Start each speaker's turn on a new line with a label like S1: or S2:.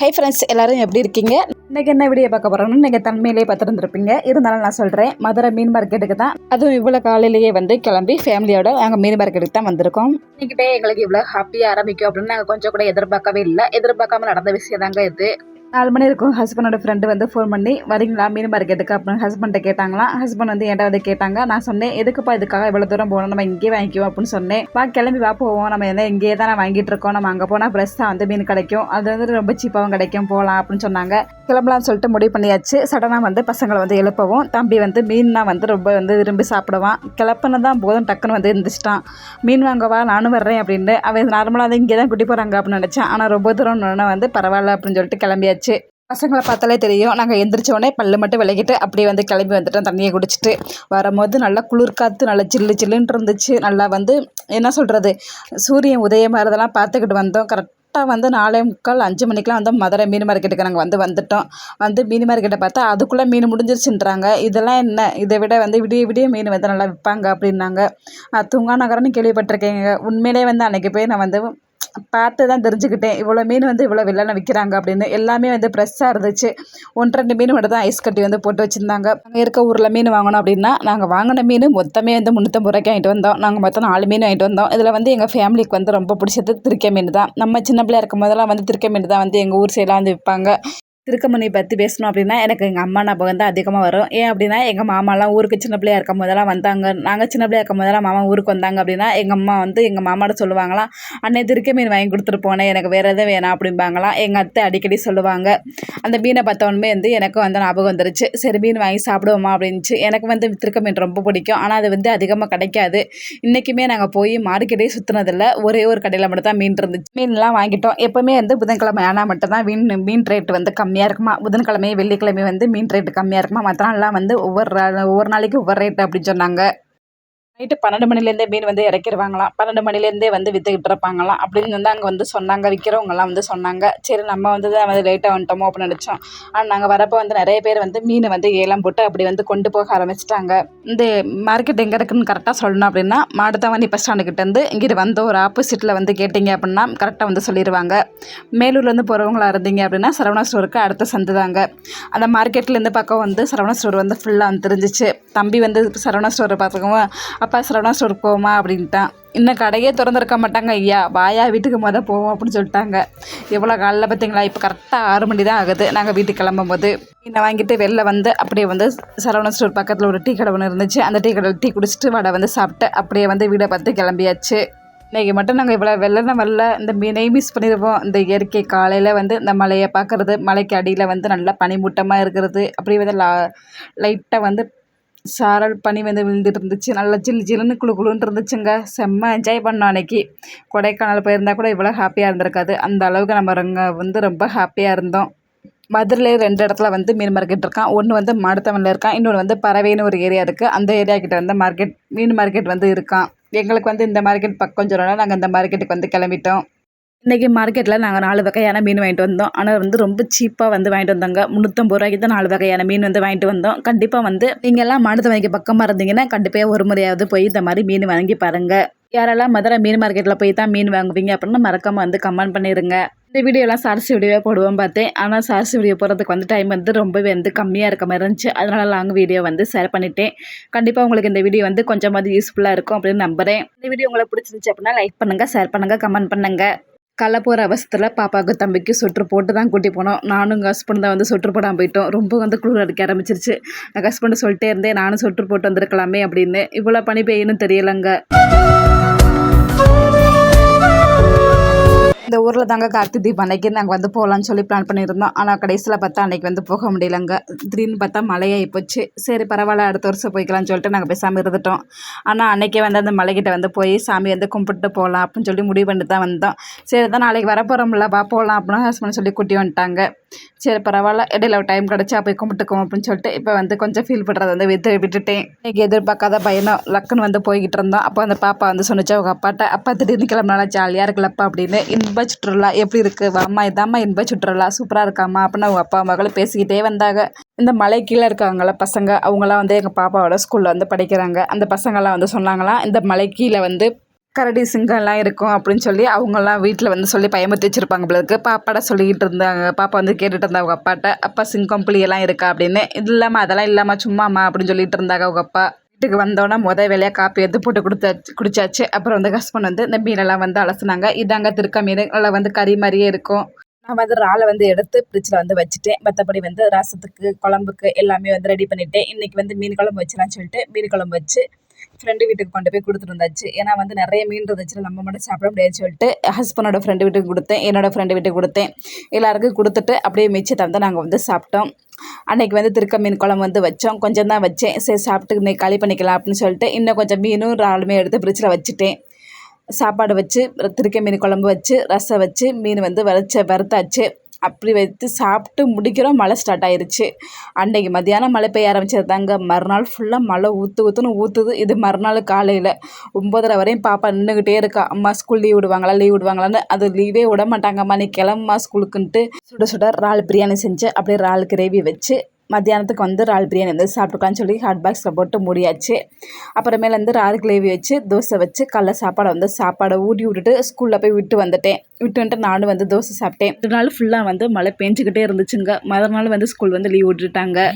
S1: Hi friends எல்லாரும் எப்படி இருக்கீங்க? இன்றைக்கி என்ன வீடியோ பார்க்க போகிறோம்னு நீங்கள் தன்மையிலே பார்த்துருந்துருப்பீங்க. இருந்தாலும் நான் சொல்கிறேன் மதுரை மீன் மார்க்கெட்டுக்கு தான். அதுவும் இவ்வளோ காலையிலேயே வந்து கிளம்பி ஃபேமிலியோட நாங்கள் மீன் மார்க்கெட்டுக்கு தான் வந்திருக்கோம். இன்னைக்கிட்டே எங்களுக்கு இவ்வளோ ஹாப்பியாக ஆரம்பிக்கும் அப்படின்னு நாங்கள் கொஞ்சம் கூட எதிர்பார்க்கவே இல்லை. எதிர்பார்க்காம நடந்த விஷயம் தாங்க இது. நாலு மணி இருக்கும். ஹஸ்பண்டோட ஃப்ரெண்டு வந்து ஃபோன் பண்ணி வரீங்களா? மீன் மார்க்கெட்டுக்கு அப்படின்னு ஹஸ்பண்ட்டை கேட்டாங்களாம் ஹஸ்பண்ட் வந்து என்கிட்ட வந்து கேட்டாங்க. நான் சொன்னேன் எதுக்குப்பா இதுக்காக இவ்வளோ தூரம் போகணும்? நம்ம இங்கேயே வாங்கிக்குவோம் அப்படின்னு சொன்னேன். வா கிளம்பி வா போவோம். நம்ம என்ன இங்கேயே தான் வாங்கிட்டு இருக்கோம். நம்ம அங்கே போனால் ஃப்ரெஷ்ஷாக வந்து மீன் கிடைக்கும். அது வந்து ரொம்ப சீப்பாகவும் கிடைக்கும். போகலாம் அப்படின்னு சொன்னாங்க. கிளம்பலாம்னு சொல்லிட்டு முடிவு பண்ணியாச்சு. சடனாக வந்து பசங்களை வந்து எழுப்பவும் தம்பி வந்து மீன்னா வந்து ரொம்ப வந்து விரும்பி சாப்பிடுவான். கிளப்புன்னு தான் போதும் டக்குன்னு வந்து இருந்துச்சிட்டான் மீன் வாங்கவா நானும் வர்றேன் அப்படின்னு. அவன் நார்மலாக வந்து இங்கே தான் குட்டி போகிறாங்க அப்படின்னு நினச்சேன். ஆனால் ரொம்ப தூரம் வந்து பரவாயில்ல அப்படின்னு சொல்லிட்டு கிளம்பியாச்சு. பசங்களை பார்த்தாலே தெரியும். நாங்கள் எந்திரிச்சோடனே பல்லு மட்டும் விளக்கிட்டு அப்படியே வந்து கிளம்பி வந்துட்டோம். தண்ணியை குடிச்சிட்டு. வரும்போது நல்லா குளிர் காற்று நல்லா சில்லு ஜில்லுன்னு இருந்துச்சு. நல்லா வந்து என்ன சொல்கிறது சூரியன் உதயமாகிறதெல்லாம் பார்த்துக்கிட்டு வந்தோம். கரெக்டாக வந்து நாலே முக்கால் அஞ்சு மணிக்கெலாம் வந்து மதுரை மீன் மார்க்கெட்டுக்கு நாங்கள் வந்து வந்துட்டோம். வந்து மீன் மார்க்கெட்டை பார்த்தா அதுக்குள்ளே மீன் முடிஞ்சிருச்சுன்றாங்க. இதெல்லாம் என்ன? இதை விட வந்து விடிய விடிய மீன் வந்து நல்லா விற்பாங்க அப்படின்னாங்க. தூங்கா நகரம்னு கேள்விப்பட்டிருக்கேங்க. உண்மையிலே வந்து அன்றைக்கி போய் நான் வந்து பார்த்து தான் தெரிஞ்சுக்கிட்டேன். இவ்வளோ மீன் வந்து இவ்வளோ விலைன்னு விற்கிறாங்க அப்படின்னு. எல்லாமே வந்து ஃப்ரெஷ்ஷாக இருந்துச்சு. ஒன்று ரெண்டு மீன் மட்டும் தான் ஐஸ் கட்டி வந்து போட்டு வச்சுருந்தாங்க. அங்கே இருக்க ஊரில் மீன் வாங்கணும் அப்படின்னா நாங்கள் வாங்கின மீன் மொத்தமே வந்து முந்நூற்றம்பது ரூபாய்க்கு வாங்கிட்டு வந்தோம். நாங்கள் மொத்தம் நாலு மீன் வாங்கிட்டு வந்தோம். இதில் வந்து எங்கள் ஃபேமிலிக்கு வந்து ரொம்ப பிடிச்சது திருக்க மீன் தான். நம்ம சின்ன பிள்ளையா இருக்கும் போதெல்லாம் வந்து திருக்க மீன் தான் வந்து எங்கள் ஊர் சைடெலாம் வந்து விற்பாங்க திருக்கமணி பற்றி பேசணும் அப்படின்னா எனக்கு எங்கள் அம்மா ஞாபகம் வந்து அதிகமாக வரும். ஏன் அப்படின்னா எங்கள் மாமாலாம் ஊருக்கு சின்ன பிள்ளையா இருக்கும் போதெல்லாம் வந்தாங்க. நாங்கள் சின்ன பிள்ளையா இருக்கும் போதெல்லாம் மாமா ஊருக்கு வந்தாங்க அப்படின்னா எங்கள் அம்மா வந்து எங்கள் மாமாட்ட சொல்லுவாங்களாம் அன்னை திருக்க மீன் வாங்கி கொடுத்துட்டு போனேன் எனக்கு வேறு எதுவும் வேணாம் அப்படிம்பாங்களாம். எங்கள் அத்தை அடிக்கடி சொல்லுவாங்க. அந்த மீனை பார்த்தோன்னே வந்து எனக்கு வந்து ஞாபகம் வந்துருச்சு. சரி மீன் வாங்கி சாப்பிடுவோமா? அப்படின்ச்சு எனக்கு வந்து திருக்க மீன் ரொம்ப பிடிக்கும். ஆனால் அது வந்து அதிகமாக கிடைக்காது. இன்றைக்குமே நாங்கள் போய் மார்க்கெட்டே சுற்றுனதில்ல ஒரே ஒரு கடையில் மட்டும் தான் மீன் இருந்துச்சு. மீன்லாம் வாங்கிட்டோம். எப்போவுமே வந்து புதன்கிழமை ஆனால் மட்டும் தான் மீன் மீன் ரேட் வந்து கம்மி கம்மியாக இருக்குமா புதன்கிழமை வெள்ளிக்கிழமை வந்து மீன் ரேட்டு கம்மியாக இருக்குமா மற்ற நாள்லாம் வந்து ஒவ்வொரு ஒவ்வொரு நாளைக்கு ஒவ்வொரு ரேட்டு அப்படின்னு சொன்னாங்க. நைட்டு பன்னெண்டு மணிலேருந்தே மீன் வந்து இறக்கிடுவாங்களாம் பன்னெண்டு மணிலேருந்தே வந்து விற்றுக்கிட்டு இருப்பாங்களாம் அப்படின்னு வந்து அங்கே வந்து சொன்னாங்க. விற்கிறவங்கலாம் வந்து சொன்னாங்க. சரி நம்ம வந்து தான் வந்து லேட்டாக வந்துட்டோமோ அப்படின்னு நினச்சோம். ஆனால் நாங்கள் வரப்போ வந்து நிறைய பேர் வந்து மீனை வந்து ஏலம் போட்டு அப்படி வந்து கொண்டு போக ஆரம்பிச்சிட்டாங்க. இந்த மார்க்கெட் எங்கே இருக்குன்னு கரெக்டாக சொல்லணும் அப்படின்னா மாடுத்தாவணி பஸ் ஸ்டாண்டுக்கிட்டேருந்து இங்கிட்டு வந்து ஒரு ஆப்போசிட்டில் வந்து கேட்டிங்க அப்படின்னா கரெக்டாக வந்து சொல்லிடுவாங்க மேலூர்லேருந்து போகிறவங்களா இருந்தீங்க அப்படின்னா சரவணா ஸ்டோருக்கு அடுத்த சந்து தாங்க அந்த மார்க்கெட்லேருந்து பக்கம் வந்து சரவணா ஸ்டோர் வந்து ஃபுல்லாக வந்து தெரிஞ்சிச்சு. தம்பி வந்து சரவணா ஸ்டோரை பார்த்துக்கவும் அப்பா சரவணா ஸ்டோருக்கு போவோமா அப்படின்ட்டான். இன்னும் கடையே திறந்துருக்க மாட்டாங்க ஐயா. வாயா வீட்டுக்கு மொதல் போவோம் அப்படின்னு சொல்லிட்டாங்க. எவ்வளோ காலைல பார்த்தீங்களா இப்போ கரெக்டாக ஆறு மணி தான் ஆகுது. நாங்கள் வீட்டுக்கு கிளம்பும் போது மீனை வாங்கிட்டு வெளில வந்து அப்படியே வந்து சரவணா ஸ்டோர் பக்கத்தில் ஒரு டீ கடை ஒன்று இருந்துச்சு. அந்த டீ கடையில் டீ குடிச்சிட்டு வடை வந்து சாப்பிட்டு அப்படியே வந்து வீடை பார்த்து கிளம்பியாச்சு. இன்றைக்கி மட்டும் நாங்கள் இவ்வளோ வெள்ளன வரல. இந்த மீனையும் மிஸ் பண்ணிடுவோம் இந்த இயற்கை காலையில் வந்து இந்த மலையை பார்க்குறது மலைக்கு அடியில் வந்து நல்லா பனிமூட்டமாக இருக்கிறது. அப்படியே வந்து லா லைட்டாக வந்து சாரல் பனி வந்து விழுந்துட்டு இருந்துச்சு நல்லா ஜில் ஜில்லுன்னு குளு குளுன்னு இருந்துச்சுங்க செம்ம என்ஜாய் பண்ணோம் அன்னைக்கு. கொடைக்கானல் போயிருந்தால் கூட இவ்வளோ ஹாப்பியாக இருந்திருக்காது. அந்த அளவுக்கு நம்ம அங்கே வந்து ரொம்ப ஹாப்பியாக இருந்தோம். மதுரையிலே ரெண்டு இடத்துல வந்து மீன் மார்க்கெட் இருக்கான். ஒன்று வந்து மாடுத்தவனில் இருக்கான். இன்னொன்று வந்து பறவைன்னு ஒரு ஏரியா இருக்குது அந்த ஏரியா கிட்ட வந்து மார்க்கெட் மீன் மார்க்கெட் வந்து இருக்கான். எங்களுக்கு வந்து இந்த மார்க்கெட் பக்கம் சொல்லணும்னா நாங்கள் இந்த மார்க்கெட்டுக்கு வந்து கிளம்பிட்டோம். இன்றைக்கி மார்க்கெட்டில் நாங்கள் நாலு வகையான மீன் வாங்கிட்டு வந்தோம். ஆனால் வந்து ரொம்ப சீப்பாக வந்து வாங்கிட்டு வந்தாங்க. முந்நூற்றம்பது ரூபாய்க்கு தான் நாலு வகையான மீன் வந்து வாங்கிட்டு வந்தோம். கண்டிப்பாக வந்து நீங்கள்லாம் மாடுத்த வாங்கி பக்கமாக இருந்தீங்கன்னா கண்டிப்பாக ஒரு முறையாவது போய் இந்த மாதிரி மீன் வாங்கி பாருங்கள் யாரெல்லாம் மதுரை மீன் மார்க்கெட்டில் போய் தான் மீன் வாங்குவீங்க அப்படின்னு மறக்காமல் வந்து கமெண்ட் பண்ணிடுங்க இந்த வீடியோலாம் சாரசி வீடியோவாக போடுவோம் பார்த்தேன். ஆனால் சாரசி வீடியோ போகிறதுக்கு வந்து டைம் வந்து ரொம்பவே வந்து கம்மியாக இருக்க மாதிரி இருந்துச்சு. அதனால லாங் வீடியோ வந்து ஷேர் பண்ணிட்டேன். கண்டிப்பாக உங்களுக்கு இந்த வீடியோ வந்து கொஞ்சமாவது யூஸ்ஃபுல்லாக இருக்கும் அப்படின்னு நம்புகிறேன் இந்த வீடியோ உங்களுக்கு பிடிச்சிருந்துச்சு அப்படின்னா லைக் பண்ணுங்கள் ஷேர் பண்ணுங்கள் கமெண்ட் பண்ணுங்கள் போகிற அவசரத்தில் பாப்பாவுக்கு தம்பிக்கு சொட்ரு போட்டு தான் கூட்டி போனோம். நானும் எங்கள் ஹஸ்பண்ட் தான் வந்து சொட்ரு போடாமல் போயிட்டோம். ரொம்ப வந்து குளிர் அடிக்க ஆரம்பிச்சிருச்சு. எங்கள் ஹஸ்பண்ட் சொல்லிட்டே இருந்தேன் நானும் சொட்ரு போட்டு வந்திருக்கலாமே அப்படின்னு. இவ்வளோ பனி பெய்யணும் தெரியலைங்க. இந்த ஊரில் தாங்க கார்த்தி தீபம் அன்னைக்கு நாங்கள் வந்து போகலான்னு சொல்லி பிளான் பண்ணியிருந்தோம். ஆனால் கடைசியில் பார்த்தா அன்னைக்கு வந்து போக முடியலங்க. திடீர்னு பார்த்தா மழையாகி போச்சு. சரி பரவாயில்ல அடுத்த வருஷம் போய்க்கலாம்னு சொல்லிட்டு நாங்கள் பேசாமல் இருந்துட்டோம். ஆனால் அன்றைக்கே வந்து அந்த மலைக்கிட்ட வந்து போய் சாமி வந்து கும்பிட்டு போகலாம் அப்படின்னு சொல்லி முடிவு பண்ணிட்டு தான் வந்தோம். சரி தான் நாளைக்கு வரப்போகிறோம்ல வா போகலாம் அப்படின்னு ஹஸ்பண்ட் சொல்லி கூட்டி வந்துட்டாங்க. சரி பரவாயில்ல. இடையில டைம் கிடச்சா போய் கும்பிட்டுக்குவோம் அப்படின்னு சொல்லிட்டு இப்போ வந்து கொஞ்சம் ஃபீல் பண்ணுறது வந்து வித்து விட்டுட்டேன். இன்றைக்கி எதிர்பார்க்காத பையனும் லக்குன்னு வந்து போய்கிட்டு இருந்தோம். அப்போ அந்த பாப்பா வந்து சொன்னிச்சு அவங்க அப்பாட்ட அப்பா திடீர்னு கிளம்புனால ஜாலியாக இருக்கலப்பா அப்படின்னு. இன்ப சுற்றுலா எப்படி இருக்குது வாம்மா இதாம்மா இன்ப சுற்றுலா. சூப்பராக இருக்காம்மா அப்படின்னு அவங்க அப்பா மகளும் பேசிக்கிட்டே வந்தாங்க. இந்த மலை கீழே இருக்காங்கள பசங்க அவங்களாம் வந்து எங்கள் பாப்பாவோட ஸ்கூலில் வந்து படிக்கிறாங்க. அந்த பசங்கள்லாம் வந்து சொன்னாங்களாம் இந்த மலை கீழே வந்து கரடி சிங்கம்லாம் இருக்கும் அப்படின்னு சொல்லி அவங்கெல்லாம் வீட்டில் வந்து சொல்லி பயமுறுத்தி வச்சுருப்பாங்க பிள்ளைக்கு பாப்பாட்ட சொல்லிக்கிட்டு இருந்தாங்க. பாப்பா வந்து கேட்டுட்டு இருந்தா அவங்க அப்பாட்ட அப்பா சிங்கம் புளியெல்லாம் இருக்கா? அப்படின்னு. இது இல்லாமல் அதெல்லாம் இல்லாமல் சும்மாம்மா அப்படின்னு சொல்லிட்டு இருந்தாங்க அவங்க அப்பா. வீட்டுக்கு வந்தோன்னே முத வேலையாக காப்பி எடுத்து போட்டு கொடுத்தாச்சு குடிச்சாச்சு. அப்புறம் வந்து ஹஸ்பண்ட் வந்து இந்த மீனெல்லாம் வந்து அலசினாங்க. இதாங்க திருக்க மீன். நல்லா வந்து கறி மாதிரியே இருக்கும். நான் வந்து இறாலை வந்து எடுத்து ஃப்ரிட்ஜில் வந்து வச்சுட்டேன். மற்றபடி வந்து ரசத்துக்கு குழம்புக்கு எல்லாமே வந்து ரெடி பண்ணிட்டேன். இன்றைக்கி வந்து மீன் குழம்பு வச்சுலான்னு சொல்லிட்டு மீன் குழம்பு வச்சு ஃப்ரெண்டு வீட்டுக்கு கொண்டு போய் கொடுத்துட்டு வந்தாச்சு. ஏன்னா வந்து நிறைய மீன் இருந்துச்சுன்னா நம்ம மட்டும் சாப்பிட முடியாதுன்னு சொல்லிட்டு ஹஸ்பண்டோட ஃப்ரெண்டு வீட்டுக்கு கொடுத்தேன் என்னோட ஃப்ரெண்டு வீட்டுக்கு கொடுத்தேன். எல்லாருக்கும் கொடுத்துட்டு அப்படியே மிச்சத்தை வந்து நாங்கள் வந்து சாப்பிட்டோம். அன்னைக்கு வந்து திருக்க மீன் குழம்பு வந்து வச்சோம். கொஞ்சம் தான் வச்சேன். சரி சாப்பிட்டு இன்னைக்கு களி பண்ணிக்கலாம் அப்படின்னு சொல்லிட்டு இன்னும் கொஞ்சம் மீனும் இறாலுமே எடுத்து ஃப்ரிட்ஜில் வச்சுட்டேன். சாப்பாடு வச்சு திருக்க மீன் குழம்பு வச்சு ரசம் வச்சு மீன் வந்து வறுச்ச வறுத்தாச்சு. அப்படி வைத்து சாப்பிட்டு முடிக்கிறோம் மழை ஸ்டார்ட் ஆயிருச்சு. அன்றைக்கி மத்தியானம் மழை பெய்ய ஆரம்பிச்சது தாங்க மறுநாள் ஃபுல்லாக மழை ஊற்று ஊற்றுன்னு ஊற்றுது இது மறுநாள் காலையில். ஒம்பதரை வரையும் பாப்பா நின்றுக்கிட்டே இருக்கா. அம்மா ஸ்கூல் லீவ் விடுவாங்களா? லீவ் விடுவாங்களான்னு? அது லீவே விட மாட்டாங்கம்மா. நீ கிளம்புமா ஸ்கூலுக்குன்ட்டு சுட சுட இறால் பிரியாணி செஞ்சு அப்படியே இறால் கிரேவி வச்சு மத்தியானத்துக்கு வந்து ரால் பிரியாணி வந்து சாப்பிட்டுக்கலாம்னு சொல்லி ஹாட் பாக்ஸில் போட்டு முடியாச்சு. அப்புறமேல வந்து ரால் கிரேவி வச்சு தோசை வச்சு கடல சாப்பாடை வந்து சாப்பாடை ஊட்டி விட்டுட்டு ஸ்கூலில் போய் விட்டு வந்துட்டேன். விட்டு வந்துட்டு நானும் வந்து தோசை சாப்பிட்டேன். ஒரு நாள் ஃபுல்லாக வந்து மழை பெஞ்சிக்கிட்டே இருந்துச்சுங்க. மறுநாள் வந்து ஸ்கூல் வந்து லீவ் விட்டுட்டாங்க.